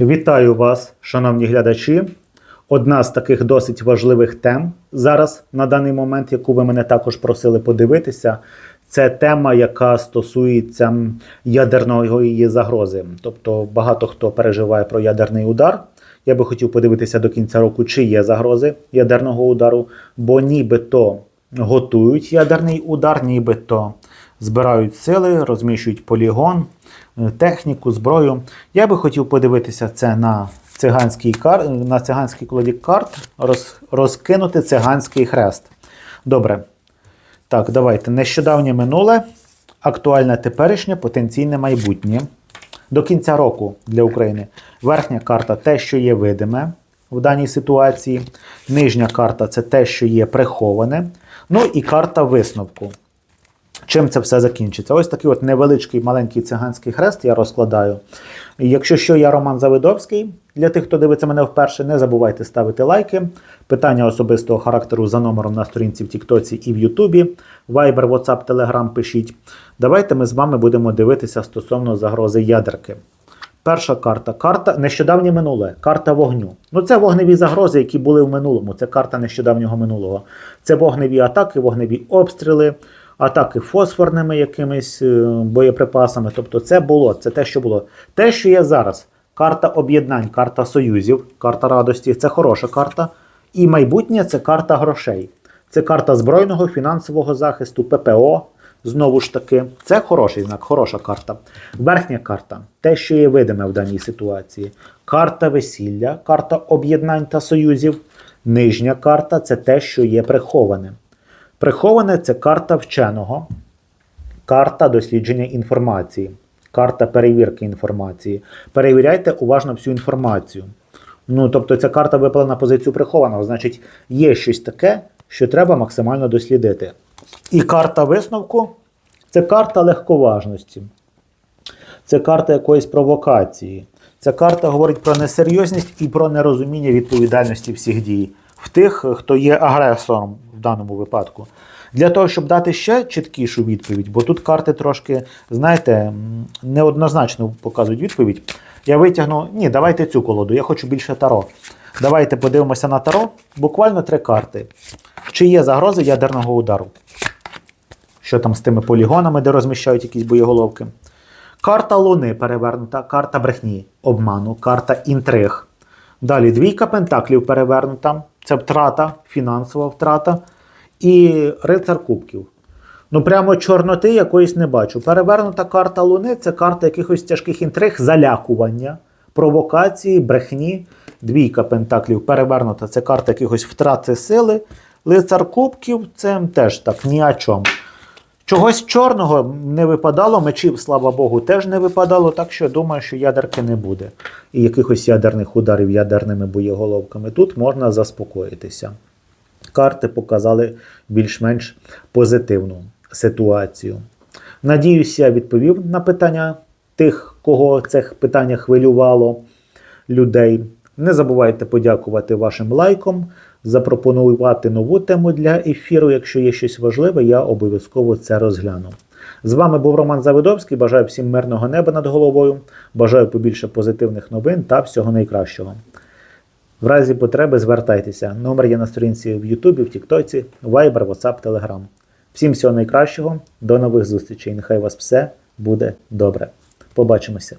Вітаю вас, шановні глядачі. Одна з таких досить важливих тем зараз на даний момент, яку ви мене також просили подивитися, це тема, яка стосується ядерної загрози. Тобто багато хто переживає про ядерний удар. Я би хотів подивитися до кінця року, чи є загрози ядерного удару, бо нібито готують ядерний удар, нібито збирають сили, розміщують полігон, е, техніку, зброю. Я би хотів подивитися це на циганський кар... на циганській колоді карт, роз... розкинути циганський хрест. Добре. Так, давайте. Нещодавнє минуле, актуальне теперішнє, потенційне майбутнє. До кінця року для України. Верхня карта те, що є видиме в даній ситуації. Нижня карта це те, що є приховане. Ну і карта висновку. Чим це все закінчиться? Ось такий от невеличкий маленький циганський хрест я розкладаю. Якщо що, я Роман Завидовський. Для тих, хто дивиться мене вперше, не забувайте ставити лайки. Питання особистого характеру за номером на сторінці в Тіктоці і в Ютубі. Viber, WhatsApp, Telegram пишіть. Давайте ми з вами будемо дивитися стосовно загрози ядерки. Перша карта. Карта нещодавнє минуле, карта вогню. Ну, це вогневі загрози, які були в минулому. Це карта нещодавнього минулого. Це вогневі атаки, вогневі обстріли, атаки фосфорними якимись е, боєприпасами. Тобто, це було, це те, що було. Те, що є зараз. Карта об'єднань, карта союзів, карта радості це хороша карта. І майбутнє це карта грошей. Це карта збройного фінансового захисту, ППО. Знову ж таки, це хороший знак, хороша карта. Верхня карта те, що є видиме в даній ситуації. Карта весілля, карта об'єднань та союзів. Нижня карта це те, що є приховане. Приховане це карта вченого, карта дослідження інформації, карта перевірки інформації. Перевіряйте уважно всю інформацію. Ну, тобто, ця карта випала на позицію прихованого, значить, є щось таке, що треба максимально дослідити. І карта висновку це карта легковажності. Це карта якоїсь провокації. Ця карта говорить про несерйозність і про нерозуміння відповідальності всіх дій в тих, хто є агресором в даному випадку. Для того, щоб дати ще чіткішу відповідь, бо тут карти трошки, знаєте, неоднозначно показують відповідь. Я витягну. Ні, давайте цю колоду, я хочу більше таро. Давайте подивимося на таро. Буквально три карти. Чи є загрози ядерного удару? Що там з тими полігонами, де розміщають якісь боєголовки? Карта Луни перевернута, карта брехні, обману, карта інтриг. Далі двійка пентаклів перевернута. Це втрата, фінансова втрата. І рицар кубків. Ну, прямо чорноти якоїсь не бачу. Перевернута карта Луни це карта якихось тяжких інтриг, залякування, провокації, брехні. Двійка пентаклів перевернута це карта якихось втрати сили. Лицар кубків це теж так ні о чому. Чогось чорного не випадало, мечів, слава Богу, теж не випадало, так що думаю, що ядерки не буде. І якихось ядерних ударів ядерними боєголовками. Тут можна заспокоїтися. Карти показали більш-менш позитивну ситуацію. Надіюся, я відповів на питання тих, кого це питання хвилювало людей. Не забувайте подякувати вашим лайком, запропонувати нову тему для ефіру. Якщо є щось важливе, я обов'язково це розгляну. З вами був Роман Завидовський. Бажаю всім мирного неба над головою. Бажаю побільше позитивних новин та всього найкращого. В разі потреби звертайтеся. Номер є на сторінці в Ютубі, в Тіктоці, Viber, WhatsApp, Telegram. Всім всього найкращого, до нових зустрічей. Нехай вас все буде добре. Побачимося.